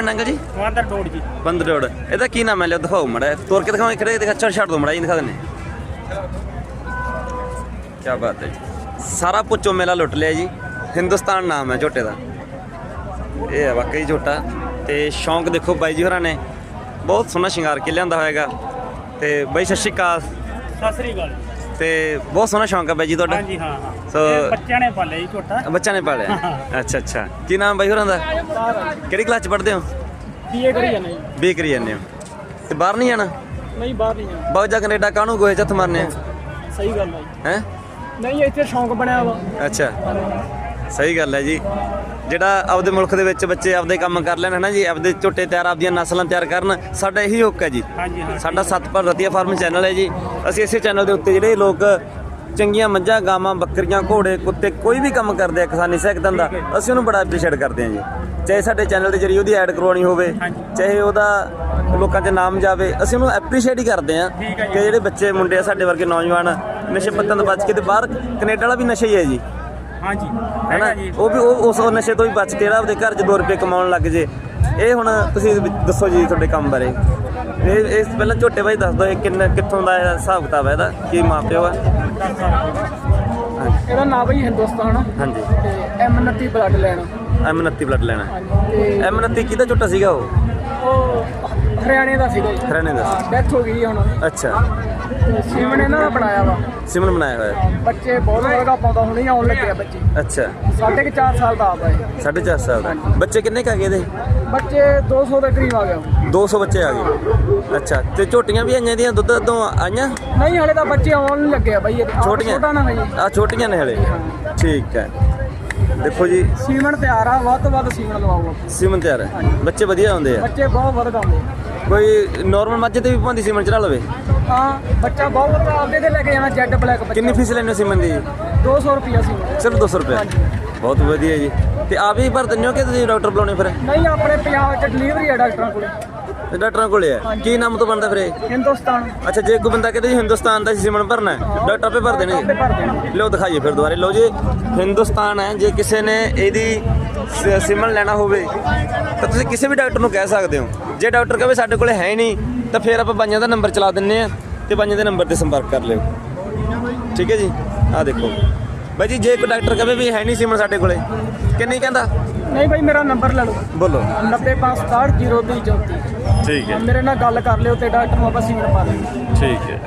ਪਿੰਡ ਅੰਕਲ ਜੀ? ਮਾਦਰ ਡੋੜ ਜੀ। ਬੰਦ ਰੋਡ ਇਹਦਾ ਕੀ ਨਾਮ ਹੈ? ਲਿਓ ਦਿਖਾਓ ਮੜਾ ਤੋਰ ਕੇ ਦਿਖਾਓ ਕਿਹੜੇ ਦਿਖਾ ਛੱਡ ਛੱਡ ਦੋ ਮੜਾ ਜੀ ਦਿਖਾ ਦਿੰਨੇ ਕੀ ਬਾਤ ਹੈ ਜੀ। ਸਾਰਾ ਪੁੱਚੋ ਮੇਲਾ ਲੁੱਟ ਲਿਆ ਜੀ। ਹਿੰਦੁਸਤਾਨ ਨਾਮ ਹੈ ਝੋਟੇ ਦਾ। ਇਹ ਹੈ ਵਾਕਈ ਝੋਟਾ। ਤੇ ਸ਼ੌਂਕ ਦੇਖੋ ਬਾਈ ਜੀ ਹੋਰਾਂ ਨੇ। ਬਹੁਤ ਸੋਹਣਾ ਸ਼ਿੰਗਾਰ ਕੇ ਲਿਆਂਦਾ ਹੋਏਗਾ ਤੇ ਬਾਈ ਸਤਿ ਸ਼੍ਰੀ ਅਕਾਲ। ਸਤਿ ਸ੍ਰੀ ਅਕਾਲ। ਤੇ ਬਹੁਤ ਸੋਹਣਾ ਸ਼ੌਂਕ ਹੈ ਬਾਈ ਜੀ ਤੁਹਾਡਾ। ਹਾਂਜੀ ਹਾਂ ਹਾਂ। ਸੋ- ਬੱਚਿਆਂ ਨੇ ਪਾਲਿਆ ਜੀ ਝੋਟਾ। ਬੱਚਾ ਨੇ ਪਾਲਿਆ। ਅੱਛਾ ਅੱਛਾ। ਕੀ ਨਾਮ ਬਾਈ ਹੋਰਾਂ ਦਾ? ਕਿਹੜੀ ਕਲਾਸ ਚ ਪੜ੍ਹਦੇ ਹੋ? ਬੀਏ ਕਰੀ ਜਾਂਦੇ ਜੀ ਬੀ ਕਰੀ ਜਾਂਦੇ ਹੋ। ਤੇ ਬਾਹਰ ਨਹੀਂ ਜਾਣਾ? ਨਹੀਂ ਬਾਹਰ ਨਹੀਂ ਜਾਣਾ। ਬਹੁਤ ਜਾ ਕੈਨੇਡਾ ਕਾਹਨੂੰ ਗੋਏ ਚ ਹੱਥ ਮਾਰਨੇ ਸਹੀ ਗੱਲ ਹੈ ਜੀ। ਹੈ? ਨਹੀਂ ਇੱਥੇ ਸ਼ੌਂਕ ਬਣਿਆ ਵਾ। ਅੱਛਾ। ਸਹੀ ਗੱਲ ਹੈ ਜੀ। ਜਿਹੜਾ ਆਪਦੇ ਮੁਲਕ ਦੇ ਵਿੱਚ ਬੱਚੇ ਆਪਦੇ ਕੰਮ ਕਰ ਲੈਣ ਹਨਾ ਜੀ ਆਪਦੇ ਝੋਟੇ ਤਿਆਰ ਆਪਦੀਆਂ ਨਸਲਾਂ ਤਿਆਰ ਕਰਨ ਸਾਡਾ ਇਹੀ ਹੁੱਕ ਹੈ ਜੀ। ਸਾਡਾ ਸਤਪਾਲ ਰਤੀਆ ਫਾਰਮ ਚੈਨਲ ਹੈ ਜੀ। ਅਸੀਂ ਇਸੇ ਚੈਨਲ ਦੇ ਉੱਤੇ ਜਿਹੜੇ ਲੋਕ ਚੰਗੀਆਂ ਮੱਝਾਂ ਗਾਵਾਂ ਬੱਕਰੀਆਂ ਘੋੜੇ ਕੁੱਤੇ ਕੋਈ ਵੀ ਕੰਮ ਕਰਦੇ ਆ ਕਿਸਾਨੀ ਸਹਾਇਤਾ ਦਾ ਅਸੀਂ ਉਹਨੂੰ ਬੜਾ ਐਪਰੀਸ਼ੀਏਟ ਕਰਦੇ ਹਾਂ ਜੀ। ਚਾਹੇ ਸਾਡੇ ਚੈਨਲ ਦੇ ਜਰੀਏ ਉਹਦੀ ਐਡ ਕਰਵਾਉਣੀ ਹੋਵੇ। ਚਾਹੇ ਉਹਦਾ ਲੋਕਾਂ 'ਚ ਨਾਮ ਜਾਵੇ ਅਸੀਂ ਉਹਨੂੰ ਐਪਰੀਸ਼ੀਏਟ ਹੀ ਕਰਦੇ ਜੀ। ਕਿ ਜਿਹੜੇ ਬੱਚੇ ਮੁੰਡੇ ਆ ਸਾਡੇ ਵਰਗੇ ਨੌਜਵਾਨ ਨਸ਼ੇ ਪੱਤਿਆਂ ਤੋਂ ਬਚ ਕੇ ਤੇ ਬਾਹਰ ਕੈਨੇਡਾ ਵਾਲਾ ਵੀ ਨਸ਼ਾ ਹੀ ਹੈ ਜੀ। ਹਾਂਜੀ ਹੈਨਾ ਉਹ ਵੀ ਉਹ ਉਸ ਨਸ਼ੇ ਤੋਂ ਵੀ ਬਚ ਕੇ ਜਿਹੜਾ ਆਪਦੇ ਘਰ 'ਚ 2 ਰੁਪਏ ਕਮਾਉਣ ਲੱਗ ਜੇ। ਇਹ ਹੁਣ ਤੁਸੀਂ ਦੱਸੋ ਜੀ ਤੁਹਾਡੇ ਕੰਮ ਬਾਰੇ। ਇਹ ਇਸ ਪਹਿਲਾਂ ਝੋਟੇ ਬਾਈ ਦੱਸ ਦਿਓ ਇਹ ਕਿੰਨਾ ਕਿੱਥੋਂ ਦਾ ਇਹਦਾ ਹਿਸਾਬ ਕਿਤਾਬ ਹੈ ਇਹਦਾ? ਕੀ ਮਾਪਿਓ ਆ? ਇਹਦਾ ਨਾਮ ਬਈ ਹਿੰਦੁਸਤਾਨ। ਹਾਂਜੀ। ਤੇ M29 ਬਲੱਡ ਲੈਣ। M29 ਬਲੱਡ ਲੈਣਾ ਤੇ M29 ਕਿਹਦਾ ਝੋਟਾ ਸੀਗਾ ਉਹ? ਉਹ ਹਰਿਆਣੇ ਦਾ ਸੀਗਾ ਜੀ। ਹਰਿਆਣੇ ਦਾ। ਡੈਥ ਹੋ ਗਈ ਹੁਣ। ਅੱਛਾ। ਤੇ ਸੀਮਨ ਇਹਨਾਂ ਦਾ ਬਣਾਇਆ ਵਾ। ਸਿਮਨ ਬਣਾਇਆ ਹੋਇਆ। ਬੱਚੇ ਬਹੁਤ ਵਰਗਾ ਪਾਉਂਦਾ ਹੁਣੇ ਆਉਣ ਲੱਗੇ ਆ ਬੱਚੇ। ਅੱਛਾ। ਸਾਢੇ ਕੁ ਚਾਰ ਸਾਲ ਦਾ ਆਪ ਹੈ 4.5 ਸਾਲ ਦਾ। ਬੱਚੇ ਕਿੰਨੇ ਕਾ ਗਏ ਇਹਦੇ? ਬੱਚੇ 200 ਦੇ ਕਰੀਬ ਆ ਗਏ ਹੁਣ। 200 ਬੱਚੇ ਆ ਗਏ। ਅੱਛਾ ਤੇ ਝੋਟੀਆਂ ਵੀ ਆਈਆਂ ਦੀਆਂ ਦੁੱਧ ਤੋਂ ਆਈਆਂ? ਨਹੀਂ ਹਲੇ ਤਾਂ ਬੱਚੇ ਆਉਣ ਲੱਗੇ ਆ ਬਈ। ਇਹ ਛੋਟੀਆਂ? ਛੋਟਾ ਨਾ ਹੈ ਜੀ ਆ ਛੋਟੀਆਂ ਨੇ ਹਲੇ। ਠੀਕ ਹੈ। ਦੇਖੋ ਜੀ। ਸੀਮਨ ਤਿਆਰ ਆ ਵੱਧ ਤੋਂ ਵੱਧ ਸੀਮਨ ਲਵਾਓ ਸੀਮਨ ਤਿਆਰ ਹੈ ਬੱਚੇ ਵਧੀਆ ਹੁੰਦੇ ਆ। ਬੱਚੇ ਬਹੁਤ ਵੱਧ ਗਾਉਂਦੇ ਕੋਈ ਨਾਰਮਲ ਮੱਝ ਤੇ ਵੀ ਭਾਂਦੀ ਸੀਮਨ ਚੜਾ ਲਵੇ? ਹਾਂ ਬੱਚਾ ਬਹੁਤ ਵੱਧ ਆਪਦੇ ਤੇ ਲੈ ਕੇ ਜਾਣਾ ਜੈਡ ਬਲੈਕ ਬੱਚਾ। ਕਿੰਨੀ ਫੀਸ ਹੋ ਸੀਮਨ ਦੀ? 200 ਰੁਪਿਆ ਸੀਮਨ ਸਿਰਫ 200 ਰੁਪਏ ਬਹੁਤ ਵਧੀਆ ਜੀ। ਤੇ ਆਪ ਹੀ ਭਰ ਦਿੰਦੇ ਹੋ ਕਿ ਤੁਸੀਂ ਡਾਕਟਰ ਬੁਲਾਉਣੇ ਫਿਰ? ਨਹੀਂ ਆਪਣੇ ਪੰਜਾਬ ਚ ਡਿਲੀਵਰੀ ਹੈ ਡਾਕਟਰਾਂ ਕੋਲੇ। ਤੇ ਡਾਕਟਰਾਂ ਕੋਲੇ ਆ। ਕੀ ਨਾਮ ਤੋਂ ਬਣਦਾ ਫਿਰ ਇਹ? ਹਿੰਦੁਸਤਾਨ। ਅੱਛਾ ਜੇ ਕੋਈ ਬੰਦਾ ਕਹਿੰਦਾ ਜੀ ਹਿੰਦੁਸਤਾਨ ਦਾ ਸੀਮਨ ਭਰਨਾ ਹੈ ਡਾਕਟਰ ਆਪੇ ਭਰ ਦੇਣਗੇ। ਆਪੇ ਭਰ ਦੇਣਗੇ। ਲਓ ਦਿਖਾਈਏ ਫਿਰ ਦੁਬਾਰੇ। ਲਓ ਜੀ ਹਿੰਦੁਸਤਾਨ ਹੈ ਜੇ ਕਿਸੇ ਨੇ ਇਹਦੀ ਸ- ਸਿਮਨ ਲੈਣਾ ਹੋਵੇ ਤਾਂ ਤੁਸੀਂ ਕਿਸੇ ਵੀ ਡਾਕਟਰ ਨੂੰ ਕਹਿ ਸਕਦੇ ਹੋ। ਜੇ ਡਾਕਟਰ ਕਹੇ ਸਾਡੇ ਕੋਲੇ ਹੈ ਹੀ ਨਹੀਂ ਤਾਂ ਫਿਰ ਆਪਾਂ ਬਾਈਆਂ ਦਾ ਨੰਬਰ ਚਲਾ ਦਿੰਨੇ ਆ ਤੇ ਬਾਈਆਂ ਦੇ ਨੰਬਰ ਤੇ ਸੰਪਰਕ ਕਰ ਲਿਓ। ਠੀਕ ਹੈ ਜੀ? ਆਹ ਦੇਖੋ। ਬਾਈ ਜੀ ਜੇ ਕੋਈ ਡਾਕਟਰ ਕਹੇ ਵੀ ਹੈ ਨਹੀਂ ਸਿਮਨ ਸਾਡੇ ਕੋਲੇ ਕਿੰਨੀ ਕਹਿੰਦਾ? ਨਹੀਂ ਭਾਈ ਮੇਰਾ ਨੰਬਰ ਲੈ ਲਓ। ਬੋਲੋ। 905670234 ਠੀਕ ਮੇਰੇ ਨਾਲ ਗੱਲ ਕਰ ਲਿਓ ਤੇ ਡਾਕਟਰ ਨੂੰ ਆਪਾਂ ਸੀਮਨ ਪਾ ਦੇਣਗੇ ਠੀਕ ਹੈ।